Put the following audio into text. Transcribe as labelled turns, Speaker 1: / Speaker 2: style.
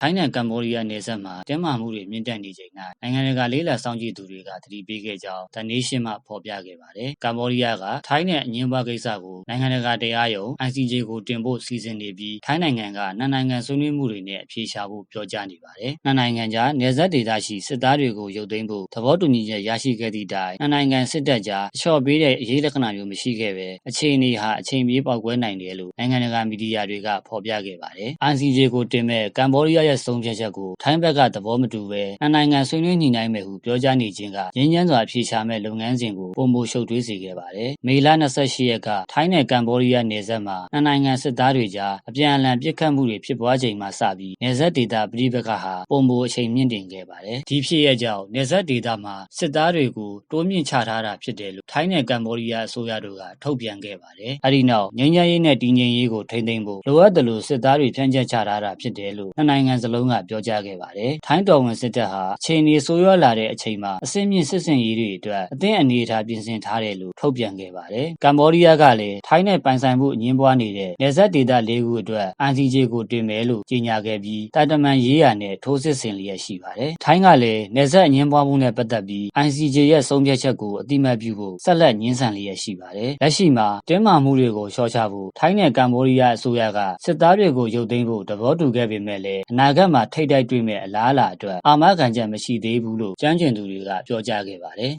Speaker 1: ထိုင်းနဲ့ကမ္ဘောဒီးယားနယ်စပ်မှာတင်းမာမှုတွေမြင့်တက်နေချိန်ကနိုင်ငံတကာလေးလာစောင့်ကြည့်သူတွေကသတိပေးခဲ့ကြောင်း The Nation မှဖော်ပြခဲ့ပါတယ်။ကမ္ဘောဒီးယားကထိုင်းနဲ့အငင်းပွားကိစ္စကိုနိုင်ငံတကာတရားရုံး ICJ ကိုတင်ဖို့စီစဉ်နေပြီးထိုင်းနိုင်ငံကနှစ်နိုင်ငံဆွေးနွေးမှုတွေနဲ့အပြေရှားဖို့ပြောကြားနေပါတယ်။နှစ်နိုင်ငံကြားနယ်စပ်ဒေသရှိစစ်သားတွေကိုရုပ်သိမ်းဖို့သဘောတူညီချက်ရရှိခဲ့သည့်တိုင်နှစ်နိုင်ငံစစ်တပ်ကြားအလျှော့ပေးတဲ့အရေးလက္ခဏာမျိုးမရှိခဲ့ပဲအခြေအနေဟာအချိန်ပြေးပေါက်ကွဲနိုင်တယ်လို့နိုင်ငံတကာမီဒီယာတွေကဖော်ပြခဲ့ပါတယ်။ ICJ ကိုတင်မဲ့ကမ္ဘောဒီးယားရဲ့ဆုံးဖြတ်ချက်ကိုထိုင်းဘက်ကသဘောမတူပဲနှစ်နိုင်ငံဆွေးနွေးညှိနှိုင်းမယ်ဟုပြောကြားနေခြင်းကငြင်းချမ်းစွာအပြေရှားမဲ့လုပ်ငန်းစဉ်ကိုပုံမရှုပ်ထွေးစေခဲ့ပါတယ်။မေလ28ရက်ကထိုင်းနဲ့ကမ္ဘောဒီးယားနယ်စပ်မှာနှစ်နိုင်ငံစစ်သားတွေကြားအပြန်အလှန်ပစ်ခတ်မှုတွေဖြစ်ပွားချိန်မှစပြီးနယ်စပ်ဒေသပြည်ပကဟာပုံမအချိန်မြင့်တင်ခဲ့ပါတယ်။ဒီဖြစ်ရကြောင့်နယ်စပ်ဒေသမှာစစ်သားတွေကိုတိုးမြင့်ချထားတာဖြစ်တယ်လို့ထိုင်းနဲ့ကမ္ဘောဒီးယားအစိုးရတို့ကထုတ်ပြန်ခဲ့ပါတယ်။အဲဒီနောက်ငြိမ်းချမ်းရေးနဲ့တည်ငြိမ်ရေးကိုထိန်းသိမ်းဖို့လိုအပ်တယ်လို့စစ်သားတွေဖြန့်ကျက်ချထားတာဖြစ်တယ်လို့နှစ်နိုင်ငံစလုံးကပြောကြားခဲ့ပါတယ်။ထိုင်းတော်ဝင်စစ်တပ်ဟာအခြေအနေဆိုးရွားလာတဲ့အချိန်မှာအစင်းမြင့်စစ်စင်ရေးတွေအတွက်အသင်းအနေအထားပြင်ဆင်ထားတယ်လို့ထုတ်ပြန်ခဲ့ပါတယ်။ကမ္ဘောဒီးယားကလည်းထိုင်းနဲ့ပိုင်ဆိုင်မှုအငင်းပွားနေတဲ့နယ်စပ်ဒေသ၄ခုအတွက် ICJ ကိုတင်မယ်လို့ကြေညာခဲ့ပြီးတာတမန်ရေးရာနဲ့ထိုးစစ်ဆင်လျက်ရှိပါတယ်။ထိုင်းကလည်းနယ်စပ်အငင်းပွားမှုနဲ့ပတ်သက်ပြီး ICJ ရဲ့ဆုံးဖြတ်ချက်ကိုအတိမတ်ပြုဖို့ဆက်လက်ညှင်းဆန်လျက်ရှိပါတယ်။လက်ရှိမှာတင်းမာမှုတွေကိုလျှော့ချဖို့ထိုင်းနဲ့ကမ္ဘောဒီးယားအစိုးရကစစ်သားတွေကိုရုပ်သိမ်းဖို့သဘောတူခဲ့ပေမဲ့လည်းအနာဂတ်မှာ ထိတ်တိုက်တွေ့မဲ့အလားအလာအတွက် အာမခံချက် မရှိသေးဘူးလို့ ကျွမ်းကျင်သူတွေက ပြောကြားခဲ့ပါတယ်